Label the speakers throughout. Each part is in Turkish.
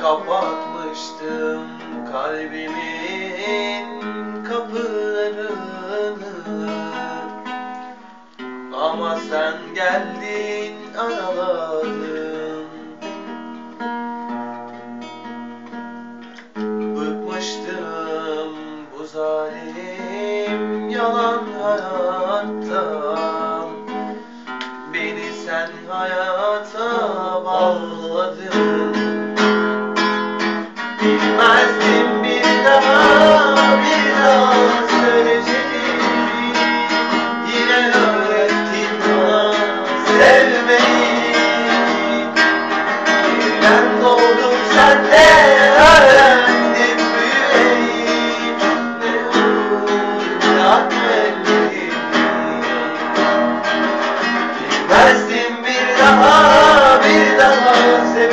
Speaker 1: Kapatmıştım kalbimin kapılarını Sen geldin araladın. Bıkmıştım bu zalim yalan hayattan Beni sen hayata senden öğrendim yüreğim Ne uğrat ellerini Bilmezdim bir daha bir daha seni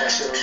Speaker 1: Başarılı.